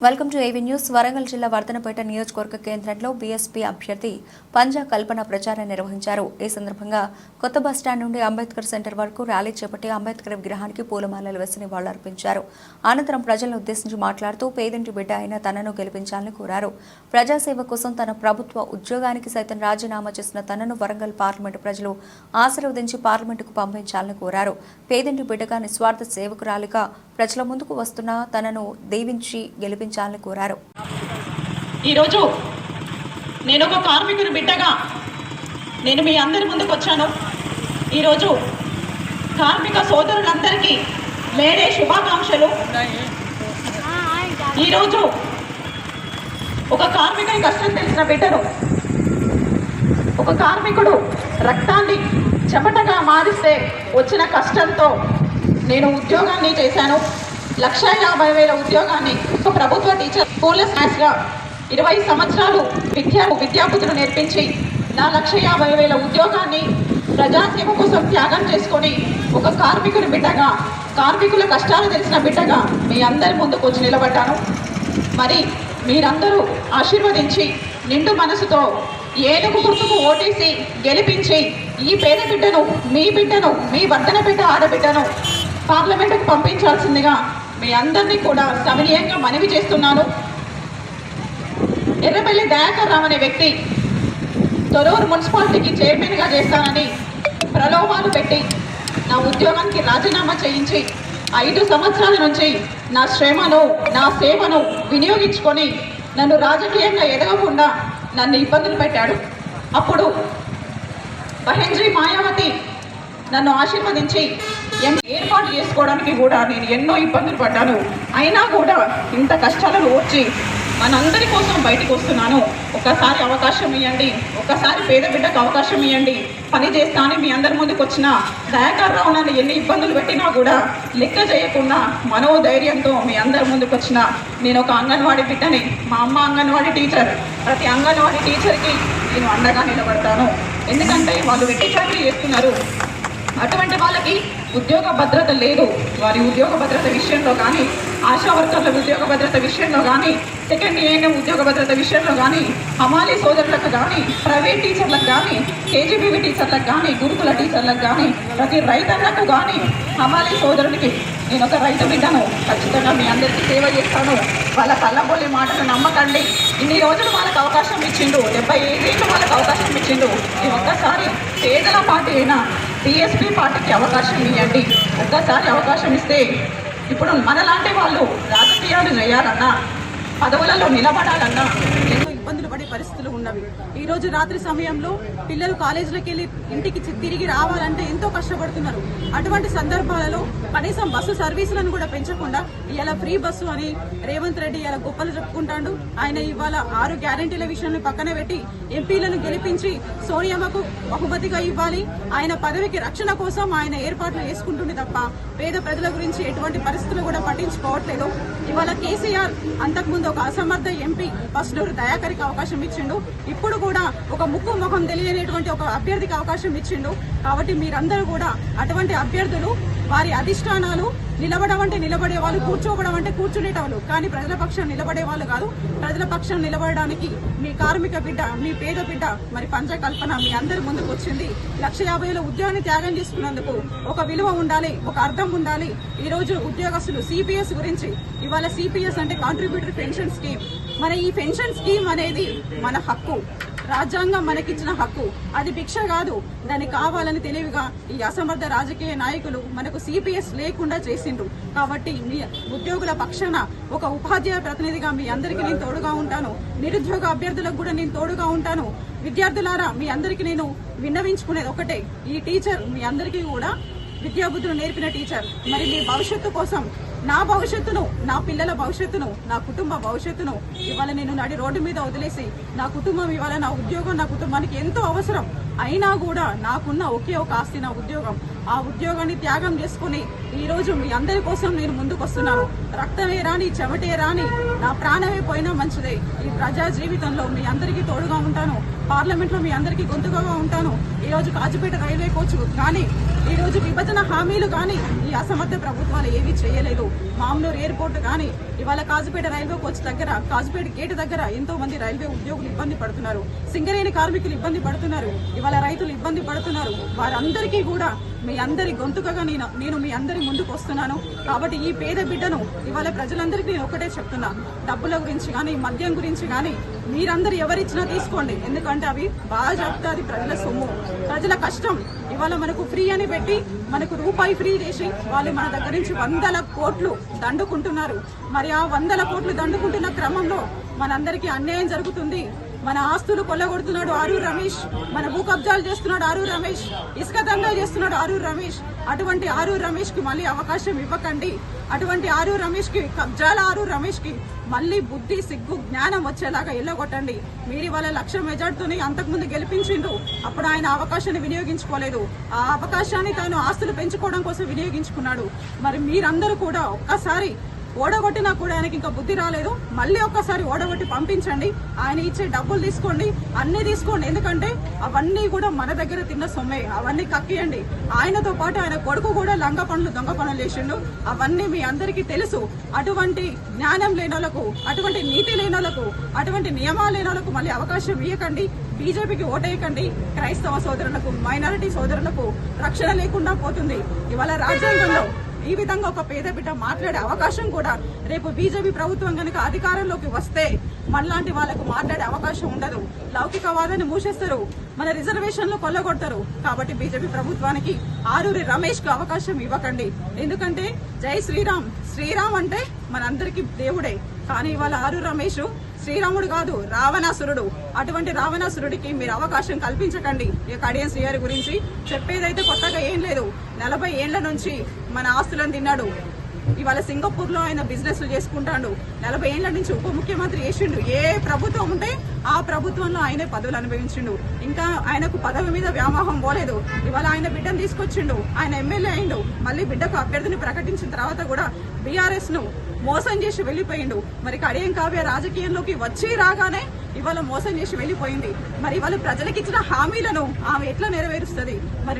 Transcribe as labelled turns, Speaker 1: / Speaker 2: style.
Speaker 1: Welcome to AV News. Warangal జిల్లా వర్ధనపేట నియోజకవర్గ కేంద్రంలో బీఎస్పీ అభ్యర్థి పంజా కల్పన ప్రచారం నిర్వహించారు. ఈ సందర్భంగా కొత్త బస్టాండ్ నుండి అంబేద్కర్ సెంటర్ వరకు ర్యాలీ చేపట్టి అంబేద్కర్ విగ్రహానికి పూలమాలలు వేసి నివాళులర్పించారు. అనంతరం ప్రజలను ఉద్దేశించి మాట్లాడుతూ పేదింటి బిడ్డ అయిన తనను గెలిపించాలని కోరారు. ప్రజాసేవ కోసం తన ప్రభుత్వ ఉద్యోగానికి సైతం రాజీనామా చేసిన తనను వరంగల్ పార్లమెంటు ప్రజలు ఆశీర్వదించి పార్లమెంటుకు పంపించాలని కోరారు. పేదింటి బిడ్డగా నిస్వార్థ సేవకురాలిగా ప్రజల ముందుకు వస్తున్న తనను దీవించి గెలిపించాలని కోరారు.
Speaker 2: ఈరోజు నేను ఒక కార్మికుని బిడ్డగా నేను మీ అందరి ముందుకు వచ్చాను. ఈరోజు కార్మిక సోదరులందరికీ మేడే శుభాకాంక్షలు. ఈరోజు ఒక కార్మికుని కష్టం తెలిసిన బిడ్డను ఒక కార్మికుడు రక్తాన్ని చెమటగా మారిస్తే వచ్చిన కష్టంతో నేను ఉద్యోగాన్ని చేశాను. లక్ష యాభై వేల ఉద్యోగాన్ని ఒక ప్రభుత్వ టీచర్ స్కూల్గా ఇరవై సంవత్సరాలు విద్యా విద్యాబుద్ధులు నేర్పించి నా లక్ష యాభై వేల ఉద్యోగాన్ని ప్రజాసేవ కోసం త్యాగం చేసుకొని ఒక కార్మికుని బిడ్డగా కార్మికుల కష్టాలు తెలిసిన బిడ్డగా మీ అందరి ముందుకు వచ్చి నిలబడ్డాను. మరి మీరందరూ ఆశీర్వదించి నిండు మనసుతో ఏనుగు గుర్తుకు ఓటేసి గెలిపించి ఈ పేద బిడ్డను మీ బిడ్డను మీ వర్ధన బిడ్డ ఆడబిడ్డను పార్లమెంటుకు పంపించాల్సిందిగా మీ అందరినీ కూడా సమనీయంగా మనవి చేస్తున్నాను. ఎర్రపల్లి దయాకర్ రామ్ అనే వ్యక్తి తొరూరు మున్సిపాలిటీకి చైర్మన్గా చేస్తానని ప్రలోభాలు పెట్టి నా ఉద్యోగానికి రాజీనామా చేయించి ఐదు సంవత్సరాల నుంచి నా శ్రమను నా సేవను వినియోగించుకొని నన్ను రాజకీయంగా ఎదగకుండా నన్ను ఇబ్బందులు పెట్టాడు. అప్పుడు మహేంద్రి మాయావతి నన్ను ఆశీర్వదించి ఏర్పాటు చేసుకోవడానికి కూడా నేను ఎన్నో ఇబ్బందులు పడ్డాను. అయినా కూడా ఇంత కష్టాలను ఓర్చి మనందరి కోసం బయటకు వస్తున్నాను. ఒక్కసారి అవకాశం ఇవ్వండి ఒక్కసారి పేద బిడ్డకు అవకాశం ఇవ్వండి పని చేస్తాను మీ అందరి ముందుకు వచ్చిన దయాకర్రావు నన్ను ఎన్ని ఇబ్బందులు పెట్టినా కూడా లెక్క చేయకుండా మనోధైర్యంతో మీ అందరి ముందుకు వచ్చిన నేను ఒక అంగన్వాడీ బిడ్డని మా అమ్మ అంగన్వాడీ టీచర్. ప్రతి అంగన్వాడీ టీచర్కి నేను అండగా నిలబడతాను. ఎందుకంటే వాళ్ళు వెట్టి చాకరీ చేస్తున్నారు. అటువంటి వాళ్ళకి ఉద్యోగ భద్రత లేదు. వారి ఉద్యోగ భద్రత విషయంలో కానీ ఆశా వర్కర్ల ఉద్యోగ భద్రత విషయంలో కానీ సెకండ్ ఏఎన్ఎం ఉద్యోగ భద్రత విషయంలో కానీ హమాలి సోదరులకు కానీ ప్రైవేట్ టీచర్లకు కానీ కేజీబీవీ టీచర్లకు కానీ గురుకుల టీచర్లకు కానీ ప్రతి రైతన్నకు కానీ హమాలి సోదరుడికి నేను ఒక రైతు బిడ్డను ఖచ్చితంగా మీ అందరికీ సేవ చేస్తాను. వాళ్ళ కళ్ళబొల్లి మాటలు నమ్మకండి. ఇన్ని రోజులు వాళ్ళకి అవకాశం ఇచ్చిండు. డెబ్బై ఐదేళ్ళు వాళ్ళకి అవకాశం ఇచ్చిండు. ఈ ఒక్కసారి పేదల పార్టీ అయినా టీఎస్పీ పార్టీకి అవకాశం ఇవ్వండి ఒక్కసారి అవకాశం ఇస్తే ఇప్పుడు మనలాంటి వాళ్ళు రాజకీయాలు చేయాలన్నా పదవులలో నిలబడాలన్నా ఇబ్బందులు పడే పరిస్థితులు ఉన్నవి. ఈ రోజు రాత్రి సమయంలో పిల్లలు కాలేజీలోకి వెళ్ళి ఇంటికి తిరిగి రావాలంటే ఎంతో కష్టపడుతున్నారు. అటువంటి సందర్భాలలో కనీసం బస్సు సర్వీసులను కూడా పెంచకుండా ఇలా ఫ్రీ బస్సు అని రేవంత్ రెడ్డి ఇలా గొప్పలు చెప్పుకుంటాడు. ఆయన ఇవాళ ఆరు గ్యారంటీల విషయాన్ని పక్కన పెట్టి ఎంపీలను గెలిపించి సోనియామ్మకు బహుమతిగా ఇవ్వాలి. ఆయన పదవికి రక్షణ కోసం ఆయన ఏర్పాట్లు చేసుకుంటుంది తప్ప పేద ప్రజల గురించి ఎటువంటి పరిస్థితులు కూడా పట్టించుకోవట్లేదు. ఇవాళ కేసీఆర్ అంతకుముందు ఒక అసమర్థ ఎంపీ ఫస్ట్ అభ్యర్థికి అవకాశం ఇచ్చిండు. ఇప్పుడు కూడా ఒక ముక్కు ముఖం తెలియనటువంటి ఒక అభ్యర్థికి అవకాశం ఇచ్చిండు. కాబట్టి మీరందరూ కూడా అటువంటి అభ్యర్థులు వారి అధిష్టానాలు నిలబడం అంటే నిలబడే వాళ్ళు కూర్చోవడం అంటే కూర్చునేటవాళ్ళు. కానీ ప్రజల పక్షం నిలబడే వాళ్ళు కాదు. ప్రజల పక్షం నిలబడడానికి మీ కార్మిక బిడ్డ మీ పేద బిడ్డ మరి పంచకల్పన మీ అందరి ముందుకు వచ్చింది. లక్ష యాభై వేల ఉద్యోగాన్ని త్యాగం చేసుకున్నందుకు ఒక విలువ ఉండాలి ఒక అర్థం ఉండాలి. ఈ రోజు ఉద్యోగస్తులు సిపిఎస్ గురించి ఇవాళ సిపిఎస్ అంటే కాంట్రిబ్యూటరీ పెన్షన్ స్కీమ్ మన ఈ పెన్షన్ స్కీమ్ అనేది మన హక్కు. రాజ్యాంగం మనకిచ్చిన హక్కు. అది భిక్ష కాదు. దాన్ని కావాలని తెలివిగా ఈ అసమర్థ రాజకీయ నాయకులు మనకు సిపిఎస్ లేకుండా చేసిండ్రు. కాబట్టి మీ ఉద్యోగుల పక్షాన ఒక ఉపాధ్యాయ ప్రతినిధిగా మీ అందరికీ నేను తోడుగా ఉంటాను. నిరుద్యోగ అభ్యర్థులకు కూడా నేను తోడుగా ఉంటాను. విద్యార్థులారా మీ అందరికీ నేను విన్నవించుకునేది ఒకటే. ఈ టీచర్ మీ అందరికీ కూడా విద్యాబుద్ధులు నేర్పిన టీచర్. మరి మీ భవిష్యత్తు కోసం నా భవిష్యత్తును నా పిల్లల భవిష్యత్తును నా కుటుంబ భవిష్యత్తును ఇవాళ నేను నడి రోడ్డు మీద వదిలేసి నా కుటుంబం ఇవాళ నా ఉద్యోగం నా కుటుంబానికి ఎంతో అవసరం. అయినా కూడా నాకున్న ఒకే ఒక ఆస్తి నా ఉద్యోగం. ఆ ఉద్యోగాన్ని త్యాగం చేసుకుని ఈరోజు మీ అందరి కోసం నేను ముందుకు వస్తున్నాను. రక్తమే రాని చెమటే రాని నా ప్రాణమే పోయినా మంచిదే. ఈ ప్రజా జీవితంలో మీ అందరికీ తోడుగా ఉంటాను. పార్లమెంట్లో మీ అందరికీ గొంతుగా ఉంటాను. ఈ రోజు కాజుపేట రైల్వే కోచ్ కానీ ఈరోజు విభజన హామీలు కానీ ఈ అసమర్థ ప్రభుత్వాలు ఏమీ చేయలేదు. మామూలు ఎయిర్పోర్ట్ కానీ ఇవాళ కాజుపేట రైల్వే కోచ్ దగ్గర కాజుపేట గేట్ దగ్గర ఎంతో మంది రైల్వే ఉద్యోగులు ఇబ్బంది పడుతున్నారు. సింగరేణి కార్మికులు ఇబ్బంది పడుతున్నారు. ఇవాళ రైతులు ఇబ్బంది పడుతున్నారు. వారందరికీ కూడా మీ అందరి గొంతుకగా నేను నేను మీ అందరి ముందుకు వస్తున్నాను. కాబట్టి ఈ పేద బిడ్డను ఇవాళ ప్రజలందరికీ నేను ఒకటే చెప్తున్నా డబ్బుల గురించి కానీ మద్యం గురించి కానీ మీరందరూ ఎవరిచ్చినా తీసుకోండి. ఎందుకంటే అవి బాగా చెప్తాది ప్రజల సొమ్ము. ప్రజల కష్టం. ఇవాళ మనకు ఫ్రీ అని పెట్టి మనకు రూపాయి ఫ్రీ చేసి వాళ్ళు మన దగ్గర నుంచి వందల కోట్లు దండుకుంటున్నారు. మరి ఆ వందల కోట్లు దండుకుంటున్న క్రమంలో మనందరికీ అన్యాయం జరుగుతుంది. మన ఆస్తులు కొల్లగొడుతున్నాడు ఆరూరు రమేష్ మన భూ కబ్జాలు చేస్తున్నాడు ఆరూరు రమేష్ ఇసుక దంగా చేస్తున్నాడు ఆరూరు రమేష్. అటువంటి ఆరూరు రమేష్కి మళ్ళీ అవకాశం ఇవ్వకండి. అటువంటి ఆరూరు రమేష్కి కబ్జాల ఆరూరు రమేష్కి మళ్ళీ బుద్ధి సిగ్గు జ్ఞానం వచ్చేలాగా ఎల్లగొట్టండి. మీరు వాళ్ళ లక్ష మెజార్టీతోని అంతకుముందు గెలిపించిండు అప్పుడు ఆయన అవకాశాన్ని వినియోగించుకోలేదు. ఆ అవకాశాన్ని తాను ఆస్తులు పెంచుకోవడం కోసం వినియోగించుకున్నాడు. మరి మీరందరూ కూడా ఒక్కసారి ఓడగొట్టినా కూడా ఆయనకి ఇంకా బుద్ధి రాలేదు. మళ్ళీ ఒక్కసారి ఓడగొట్టి పంపించండి. ఆయన ఇచ్చే డబ్బులు తీసుకోండి. అన్ని తీసుకోండి. ఎందుకంటే అవన్నీ కూడా మన దగ్గర తిన్న సొమ్మే. అవన్నీ కక్కియండి. ఆయనతో పాటు ఆయన కొడుకు కూడా లంగ పనులు దొంగ పనులు చేసిండు. అవన్నీ మీ అందరికీ తెలుసు. అటువంటి జ్ఞానం లేనోళ్ళకు అటువంటి నీతి లేనోళ్ళకు అటువంటి నియమాలు లేనోళ్ళకు మళ్ళీ అవకాశం ఇవ్వకండి బీజేపీకి ఓటేయకండి. క్రైస్తవ సోదరులకు మైనారిటీ సోదరులకు రక్షణ లేకుండా పోతుంది. ఇవాళ రాజ్యాంగంలో ఈ విధంగా ఒక పేద బిడ్డ మాట్లాడే అవకాశం కూడా రేపు బీజేపీ ప్రభుత్వం కనుక అధికారంలోకి వస్తే మనలాంటి వాళ్ళకు మాట్లాడే అవకాశం ఉండదు. లౌకికవాదాన్ని మూసేస్తారు. మన రిజర్వేషన్లు కొల్లగొడతారు. కాబట్టి బీజేపీ ప్రభుత్వానికి ఆరూరి రమేష్కు అవకాశం ఇవ్వకండి. ఎందుకంటే జై శ్రీరామ్ శ్రీరామ్ అంటే మనందరికీ దేవుడే. కానీ ఇవాళ ఆరు రమేష్ శ్రీరాముడు కాదు రావణాసురుడు. అటువంటి రావణాసురుడికి మీరు అవకాశం కల్పించకండి. ఈ కడియం శ్రీగారి గురించి చెప్పేదైతే కొత్తగా ఏం లేదు. నలభై ఏళ్ళ నుంచి మన ఆస్తులను తిన్నాడు. ఇవాళ సింగపూర్లో ఆయన బిజినెస్ చేసుకుంటాడు. నలభై ఏళ్ళ నుంచి ఉప ముఖ్యమంత్రి చేసిండు. ఏ ప్రభుత్వం ఉంటే ఆ ప్రభుత్వంలో ఆయనే పదవులు అనుభవించిండు. ఇంకా ఆయనకు పదవి మీద వ్యామోహం పోలేదు. ఇవాళ ఆయన బిడ్డను తీసుకొచ్చిండు. ఆయన ఎమ్మెల్యే అయిండు. మళ్ళీ బిడ్డకు అభ్యర్థిని ప్రకటించిన తర్వాత కూడా బీఆర్ఎస్ను మోసం చేసి వెళ్ళిపోయిండు. మరి కడియం కావ్య రాజకీయంలోకి వచ్చి రాగానే ఇవాళ మోసం చేసి వెళ్ళిపోయింది. మరి ఇవాళ ప్రజలకు ఇచ్చిన హామీలను ఆమె ఎట్లా నెరవేరుస్తుంది? మరి